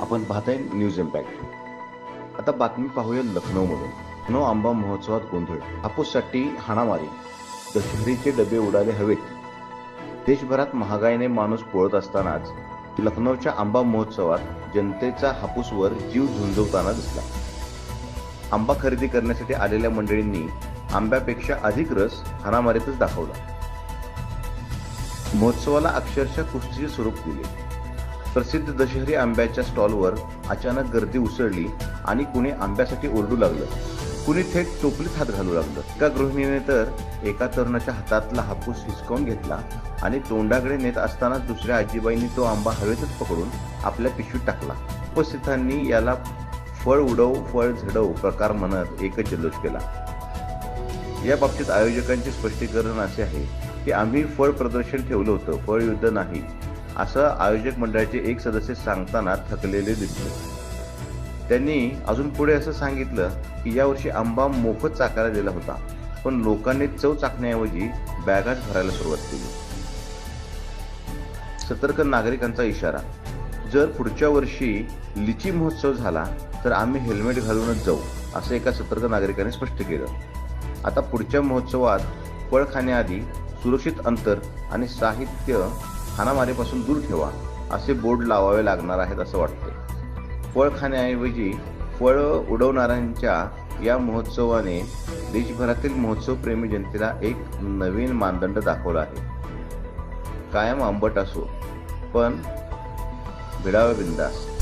आपण पाहताय news impact. आता बातमी पाहूया लखनौमधून लखनौ आंबा महोत्सवात गोंधळ हापूससाठी हाणामारी दशहरीचे डबे उडाले हवेत. देशभरात महागाईने माणूस पोळत असतानाच लखनौच्या आंबा महोत्सवात जनतेचा हापूसवर जीव झुंजवताना दिसला. आंबा खरेदी करण्यासाठी आलेल्या मंडळींनी आंब्यापेक्षा अधिक रस हाणामारीतच दाखवला. महोत्सवाला अक्षरशः कुस्तीचे स्वरूप दिले. प्रसिद्ध दशहरी आंब्याच्या स्टॉलवर अचानक गर्दी उसळली आणि कुणी आंब्यासाठी ओरडू लागलं. कुणी थेट टोपलीत हात घालू लागलं. एका गृहिणीने तर एका तरुणाच्या हातातला हापूस हिसकावून घेतला आणि तोंडाकडे नेत असताना दुसऱ्या आजीबाईंनी तो आंबा हवेतच पकडून आपल्या पिशवीत टाकला. उपस्थितांनी याला फळ उडव फळ झडव प्रकार म्हणत एकच जल्लोष केला. या बाबतीत आयोजकांचे स्पष्टीकरण असे आहे की आम्ही फळ प्रदर्शन ठेवलं होतं फळ युद्ध नाही. असं आयोजक मंडळाचे एक सदस्य सांगताना थकलेले दिसले. त्यांनी अजून पुढे असं सांगितलं की यावर्षी आंबा मोफत चाकायला दिला होता पण लोकांनी चव चाकण्याऐवजी बॅगाच भरायला सुरुवात केली. सतर्क नागरिकांचा इशारा जर पुढच्या वर्षी लिची महोत्सव झाला तर आम्ही हेल्मेट घालूनच जाऊ असं एका सतर्क नागरिकाने स्पष्ट केलं. आता पुढच्या महोत्सवात फळ खाण्याआधी सुरक्षित अंतर आणि साहित्य हाणामारीपासून दूर ठेवा असे बोर्ड लावावे लागणार आहेत असं वाटते फळ खाण्याऐवजी फळ उडवणाऱ्यांच्या या महोत्सवाने देशभरातील महोत्सवप्रेमी जनतेला एक नवीन मानदंड दाखवला आहे. कायम आंबट असो पण भिडावे बिंदास